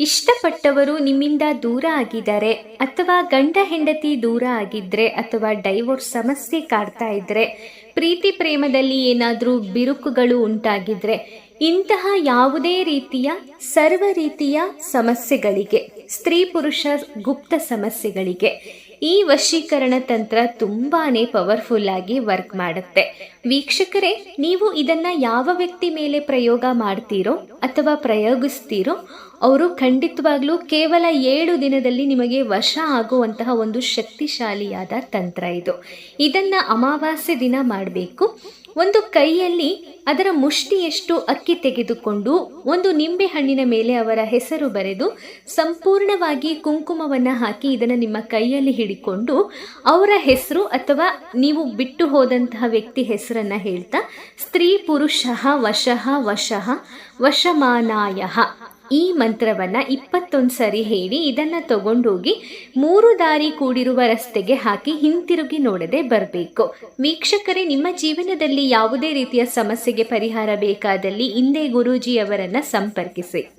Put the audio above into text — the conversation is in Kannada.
ಇಷ್ಟಪಟ್ಟವರು ನಿಮ್ಮಿಂದ ದೂರ ಆಗಿದ್ದಾರೆ ಅಥವಾ ಗಂಡ ಹೆಂಡತಿ ದೂರ ಆಗಿದ್ರೆ ಅಥವಾ ಡೈವೋರ್ಸ್ ಸಮಸ್ಯೆ ಕಾಡ್ತಾ ಇದ್ರೆ, ಪ್ರೀತಿ ಪ್ರೇಮದಲ್ಲಿ ಏನಾದರೂ ಬಿರುಕುಗಳು ಉಂಟಾಗಿದ್ರೆ, ಇಂತಹ ಯಾವುದೇ ರೀತಿಯ ಸರ್ವ ರೀತಿಯ ಸಮಸ್ಯೆಗಳಿಗೆ, ಸ್ತ್ರೀ ಪುರುಷ ಗುಪ್ತ ಸಮಸ್ಯೆಗಳಿಗೆ ಈ ವಶೀಕರಣ ತಂತ್ರ ತುಂಬಾನೇ ಪವರ್ಫುಲ್ ಆಗಿ ವರ್ಕ್ ಮಾಡುತ್ತೆ. ವೀಕ್ಷಕರೇ, ನೀವು ಇದನ್ನ ಯಾವ ವ್ಯಕ್ತಿ ಮೇಲೆ ಪ್ರಯೋಗ ಮಾಡ್ತೀರೋ ಅಥವಾ ಪ್ರಯೋಗಿಸ್ತೀರೋ ಅವರು ಖಂಡಿತವಾಗ್ಲೂ ಕೇವಲ ಏಳು ದಿನದಲ್ಲಿ ನಿಮಗೆ ವಶ ಆಗುವಂತಹ ಒಂದು ಶಕ್ತಿಶಾಲಿಯಾದ ತಂತ್ರ ಇದು. ಇದನ್ನು ಅಮಾವಾಸ್ಯೆ ದಿನ ಮಾಡಬೇಕು. ಒಂದು ಕೈಯಲ್ಲಿ ಅದರ ಮುಷ್ಟಿಯಷ್ಟು ಅಕ್ಕಿ ತೆಗೆದುಕೊಂಡು ಒಂದು ನಿಂಬೆ ಹಣ್ಣಿನ ಮೇಲೆ ಅವರ ಹೆಸರು ಬರೆದು ಸಂಪೂರ್ಣವಾಗಿ ಕುಂಕುಮವನ್ನು ಹಾಕಿ ಇದನ್ನು ನಿಮ್ಮ ಕೈಯಲ್ಲಿ ಹಿಡಿಕೊಂಡು ಅವರ ಹೆಸರು ಅಥವಾ ನೀವು ಬಿಟ್ಟು ಹೋದಂತಹ ವ್ಯಕ್ತಿ ಹೆಸರನ್ನು ಹೇಳ್ತಾ, ಸ್ತ್ರೀ ಪುರುಷ ವಶಃ ವಶಃ ವಶಮಾನಾಯ ಈ ಮಂತ್ರವನ್ನ ಇಪ್ಪತ್ತೊಂದು ಸರಿ ಹೇಳಿ ಇದನ್ನ ತಗೊಂಡೋಗಿ ಮೂರು ದಾರಿ ಕೂಡಿರುವ ರಸ್ತೆಗೆ ಹಾಕಿ ಹಿಂತಿರುಗಿ ನೋಡದೆ ಬರಬೇಕು. ವೀಕ್ಷಕರೇ, ನಿಮ್ಮ ಜೀವನದಲ್ಲಿ ಯಾವುದೇ ರೀತಿಯ ಸಮಸ್ಯೆಗೆ ಪರಿಹಾರ ಬೇಕಾದಲ್ಲಿ ಹಿಂದೆ ಗುರೂಜಿಯವರನ್ನ ಸಂಪರ್ಕಿಸಿ.